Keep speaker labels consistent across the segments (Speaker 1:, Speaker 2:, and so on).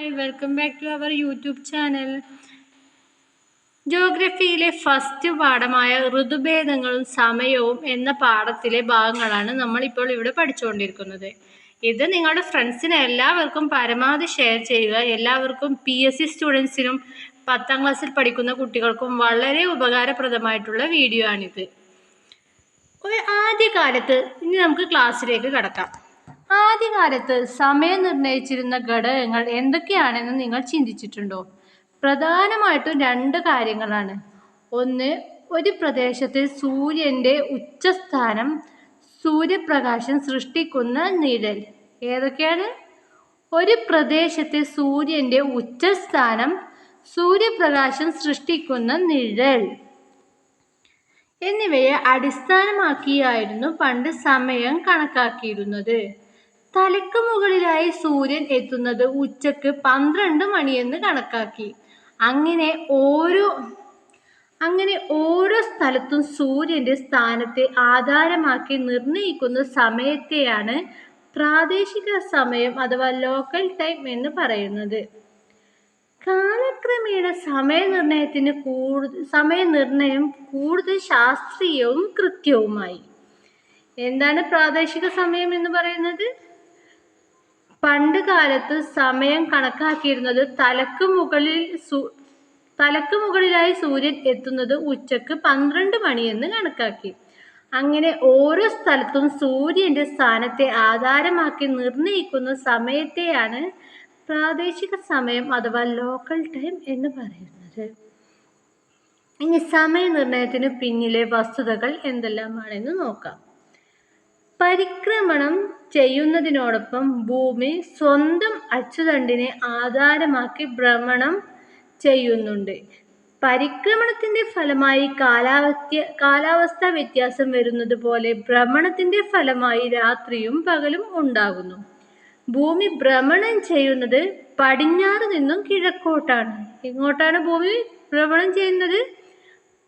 Speaker 1: Hi welcome back to our YouTube channel ജോഗ്രഫിയിലെ first പാഠമായ ഋതുഭേദങ്ങളും സമയവും എന്ന പാഠത്തിലെ ഭാഗങ്ങളാണ് നമ്മൾ ഇപ്പോൾ ഇവിടെ പഠിച്ചുകൊണ്ടിരിക്കുന്നത്. ഇത് നിങ്ങളുടെ ഫ്രണ്ട്സിന് എല്ലാവർക്കും പരമാവധി ഷെയർ ചെയ്യുക. എല്ലാവർക്കും പി എസ് സി സ്റ്റുഡൻസിനും പത്താം ക്ലാസ്സിൽ പഠിക്കുന്ന കുട്ടികൾക്കും വളരെ ഉപകാരപ്രദമായിട്ടുള്ള വീഡിയോ ആണിത്. ഒരു ആദ്യകാലത്ത് ഇനി നമുക്ക് ക്ലാസ്സിലേക്ക് കടക്കാം. ആദ്യകാലത്ത് സമയം നിർണയിച്ചിരുന്ന ഘടകങ്ങൾ എന്തൊക്കെയാണെന്ന് നിങ്ങൾ ചിന്തിച്ചിട്ടുണ്ടോ? പ്രധാനമായിട്ടും രണ്ട് കാര്യങ്ങളാണ്. ഒന്ന് ഒരു പ്രദേശത്തെ സൂര്യന്റെ ഉച്ചസ്ഥാനം സൂര്യപ്രകാശം സൃഷ്ടിക്കുന്ന നിഴൽ. ഏതൊക്കെയാണ്? ഒരു പ്രദേശത്തെ സൂര്യന്റെ ഉച്ചസ്ഥാനം സൂര്യപ്രകാശം സൃഷ്ടിക്കുന്ന നിഴൽ. എന്നിവയെ അടിസ്ഥാനമാക്കിയായിരുന്നു പണ്ട് സമയം കണക്കാക്കിയിരുന്നത്. തലക്ക് മുകളിലായി സൂര്യൻ എത്തുന്നത് ഉച്ചയ്ക്ക് പന്ത്രണ്ട് മണിയെന്ന് കണക്കാക്കി. അങ്ങനെ ഓരോ അങ്ങനെ ഓരോ സ്ഥലത്തും സൂര്യന്റെ സ്ഥാനത്തെ ആധാരമാക്കി നിർണയിക്കുന്ന സമയത്തെയാണ് പ്രാദേശിക സമയം അഥവാ ലോക്കൽ ടൈം എന്ന് പറയുന്നത്. കാലക്രമേണ സമയനിർണയത്തിന് കൂടുതൽ സമയനിർണയം കൂടുതൽ ശാസ്ത്രീയവും കൃത്യവുമായി. എന്താണ് പ്രാദേശിക സമയം എന്ന് പറയുന്നത്? പണ്ട് കാലത്ത് സമയം കണക്കാക്കിയിരുന്നത് തലക്ക് മുകളിൽ തലക്ക് മുകളിലായി സൂര്യൻ എത്തുന്നത് ഉച്ചയ്ക്ക് പന്ത്രണ്ട് മണിയെന്ന് കണക്കാക്കി. അങ്ങനെ ഓരോ സ്ഥലത്തും സൂര്യന്റെ സ്ഥാനത്തെ ആധാരമാക്കി നിർണയിക്കുന്ന സമയത്തെയാണ് പ്രാദേശിക സമയം അഥവാ ലോക്കൽ ടൈം എന്ന് പറയുന്നത്. ഇനി സമയനിർണയത്തിന് പിന്നിലെ വസ്തുതകൾ എന്തെല്ലാമാണെന്ന് നോക്കാം. പരിക്രമണം ചെയ്യുന്നതിനോടൊപ്പം ഭൂമി സ്വന്തം അച്ചുതണ്ടിനെ ആധാരമാക്കി ഭ്രമണം ചെയ്യുന്നുണ്ട്. പരിക്രമണത്തിന്റെ ഫലമായി കാലാവസ്ഥ കാലാവസ്ഥാ വ്യത്യാസം വരുന്നത് പോലെ ഭ്രമണത്തിന്റെ ഫലമായി രാത്രിയും പകലും ഉണ്ടാകുന്നു. ഭൂമി ഭ്രമണം ചെയ്യുന്നത് പടിഞ്ഞാറ് നിന്നും കിഴക്കോട്ടാണ്. എങ്ങോട്ടാണ് ഭൂമി ഭ്രമണം ചെയ്യുന്നത്?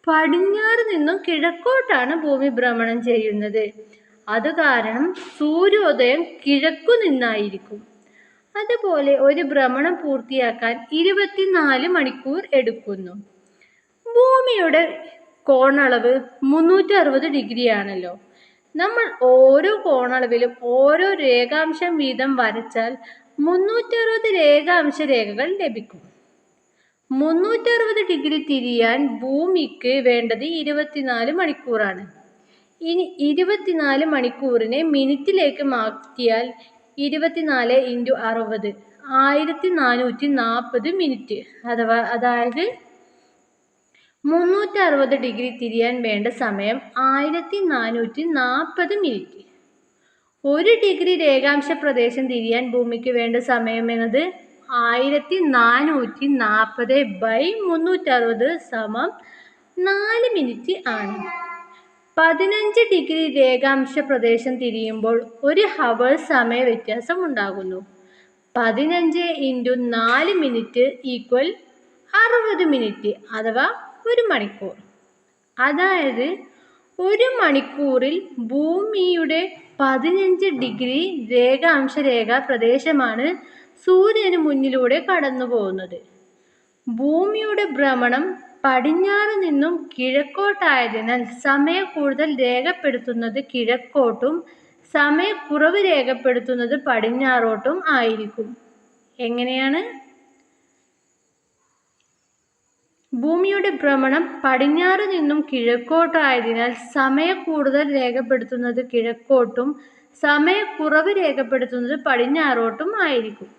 Speaker 1: പടിഞ്ഞാറ് നിന്നും കിഴക്കോട്ടാണ് ഭൂമി ഭ്രമണം ചെയ്യുന്നത്. അത് കാരണം സൂര്യോദയം കിഴക്കു നിന്നായിരിക്കും. അതുപോലെ ഒരു ഭ്രമണം പൂർത്തിയാക്കാൻ ഇരുപത്തിനാല് മണിക്കൂർ എടുക്കുന്നു. ഭൂമിയുടെ കോണളവ് മുന്നൂറ്റി അറുപത് ഡിഗ്രി ആണല്ലോ നമ്മൾ ഓരോ കോണളവിലും ഓരോ രേഖാംശം വീതം വരച്ചാൽ മുന്നൂറ്ററുപത് രേഖാംശ രേഖകൾ ലഭിക്കും. മുന്നൂറ്ററുപത് ഡിഗ്രി തിരിയാൻ ഭൂമിക്ക് വേണ്ടത് ഇരുപത്തിനാല് മണിക്കൂറാണ്. ഇനി ഇരുപത്തിനാല് മണിക്കൂറിനെ മിനിറ്റിലേക്ക് മാറ്റിയാൽ ഇരുപത്തിനാല് ഇന്റു അറുപത് ആയിരത്തി നാനൂറ്റി നാൽപ്പത് മിനിറ്റ്. അഥവാ അതായത് മുന്നൂറ്റി അറുപത് ഡിഗ്രി തിരിയാൻ വേണ്ട സമയം ആയിരത്തി നാനൂറ്റി നാൽപ്പത് മിനിറ്റ്. ഒരു ഡിഗ്രി രേഖാംശ പ്രദേശം തിരിയാൻ ഭൂമിക്ക് വേണ്ട സമയം എന്നത് ആയിരത്തി നാനൂറ്റി നാൽപ്പത് ബൈ മുന്നൂറ്ററുപത് സമം നാല് മിനിറ്റ് ആണ്. പതിനഞ്ച് ഡിഗ്രി രേഖാംശ പ്രദേശം തിരിയുമ്പോൾ ഒരു ഹവർ സമയ വ്യത്യാസം ഉണ്ടാകുന്നു പതിനഞ്ച് ഇന്റു നാല് മിനിറ്റ് ഈക്വൽ അറുപത് മിനിറ്റ് അഥവാ ഒരു മണിക്കൂർ. അതായത് ഒരു മണിക്കൂറിൽ ഭൂമിയുടെ പതിനഞ്ച് ഡിഗ്രി രേഖാംശ രേഖ പ്രദേശമാണ് സൂര്യന് മുന്നിലൂടെ കടന്നു പോകുന്നത് ഭൂമിയുടെ ഭ്രമണം പടിഞ്ഞാറ് നിന്നും കിഴക്കോട്ടായതിനാൽ സമയം കൂടുതൽ രേഖപ്പെടുത്തുന്നത് കിഴക്കോട്ടും സമയക്കുറവ് രേഖപ്പെടുത്തുന്നത് പടിഞ്ഞാറോട്ടും ആയിരിക്കും. എങ്ങനെയാണ്? ഭൂമിയുടെ ഭ്രമണം പടിഞ്ഞാറ് നിന്നും കിഴക്കോട്ടായതിനാൽ സമയം കൂടുതൽ രേഖപ്പെടുത്തുന്നത് കിഴക്കോട്ടും സമയക്കുറവ് രേഖപ്പെടുത്തുന്നത് പടിഞ്ഞാറോട്ടും ആയിരിക്കും.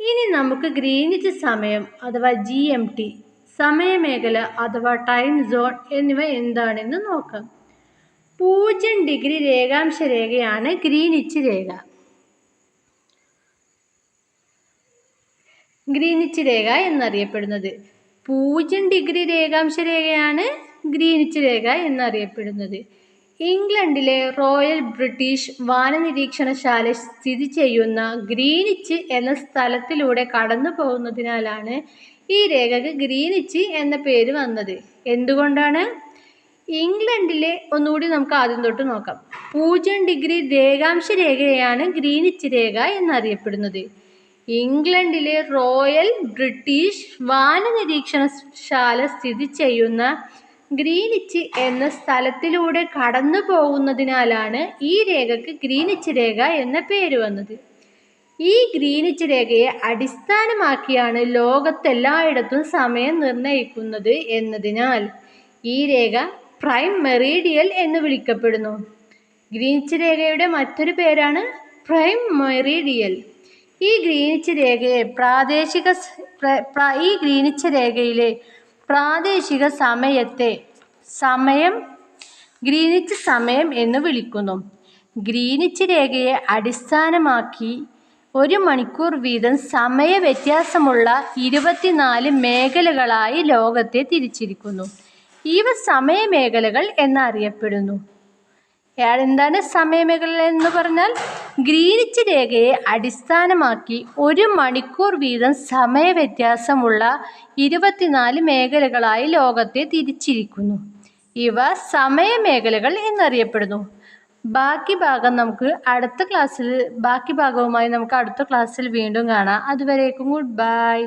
Speaker 1: ഇനി നമുക്ക് ഗ്രീനിച്ച് സമയം അഥവാ ജി എം ടി സമയമേഖല അഥവാ ടൈം സോൺ എന്നിവ എന്താണെന്ന് നോക്കാം. പൂജ്യം ഡിഗ്രി രേഖാംശ രേഖയാണ് ഗ്രീനിച്ച് രേഖ. ഗ്രീനിച്ച് രേഖ എന്നറിയപ്പെടുന്നത്. പൂജ്യം ഡിഗ്രി രേഖാംശ രേഖയാണ് ഗ്രീനിച്ച് രേഖ എന്നറിയപ്പെടുന്നത്. ഇംഗ്ലണ്ടിലെ റോയൽ ബ്രിട്ടീഷ് വാനനിരീക്ഷണശാല സ്ഥിതി ചെയ്യുന്ന ഗ്രീനിച്ച് എന്ന സ്ഥലത്തിലൂടെ കടന്നു പോകുന്നതിനാലാണ് ഈ രേഖക്ക് ഗ്രീനിച്ച് എന്ന പേര് വന്നത്. എന്തുകൊണ്ടാണ്? ഇംഗ്ലണ്ടിലെ ഒന്നുകൂടി നമുക്ക് ആദ്യം തൊട്ട് നോക്കാം. പൂജ്യം ഡിഗ്രി രേഖാംശ രേഖയാണ് ഗ്രീനിച്ച് രേഖ എന്നറിയപ്പെടുന്നത്. ഇംഗ്ലണ്ടിലെ റോയൽ ബ്രിട്ടീഷ് വാനനിരീക്ഷണശാല സ്ഥിതി ചെയ്യുന്ന ഗ്രീനിച്ച് എന്ന സ്ഥലത്തിലൂടെ കടന്നു പോകുന്നതിനാലാണ് ഈ രേഖക്ക് ഗ്രീനിച്ച് രേഖ എന്ന പേര് വന്നത്. ഈ ഗ്രീനിച്ച് രേഖയെ അടിസ്ഥാനമാക്കിയാണ് ലോകത്തെല്ലായിടത്തും സമയം നിർണയിക്കുന്നത് എന്നതിനാൽ ഈ രേഖ പ്രൈം മെറീഡിയൽ എന്ന് വിളിക്കപ്പെടുന്നു. ഗ്രീനിച്ച് രേഖയുടെ മറ്റൊരു പേരാണ് പ്രൈം മെറീഡിയൽ. ഈ ഗ്രീനിച്ച് രേഖയെ പ്രാദേശിക ഈ ഗ്രീനിച്ച് രേഖയിലെ പ്രാദേശിക സമയത്തെ സമയം ഗ്രീനിച്ച് സമയം എന്ന് വിളിക്കുന്നു. ഗ്രീനിച്ച് രേഖയെ അടിസ്ഥാനമാക്കി ഒരു മണിക്കൂർ വീതം സമയ വ്യത്യാസമുള്ള ഇരുപത്തിനാല് മേഖലകളായി ലോകത്തെ തിരിച്ചിരിക്കുന്നു. ഇവ സമയമേഖലകൾ എന്നറിയപ്പെടുന്നു. എന്താണ് സമയമേഖല എന്ന് പറഞ്ഞാൽ? ഗ്രീനിച്ച് രേഖയെ അടിസ്ഥാനമാക്കി ഒരു മണിക്കൂർ വീതം സമയ വ്യത്യാസമുള്ള ഇരുപത്തിനാല് മേഖലകളായി ലോകത്തെ തിരിച്ചിരിക്കുന്നു. ഇവ സമയമേഖലകൾ എന്നറിയപ്പെടുന്നു. ബാക്കി ഭാഗം നമുക്ക് അടുത്ത ക്ലാസ്സിൽ ബാക്കി ഭാഗവുമായി നമുക്ക് അടുത്ത ക്ലാസ്സിൽ വീണ്ടും കാണാം. അതുവരേക്കും ഗുഡ് ബൈ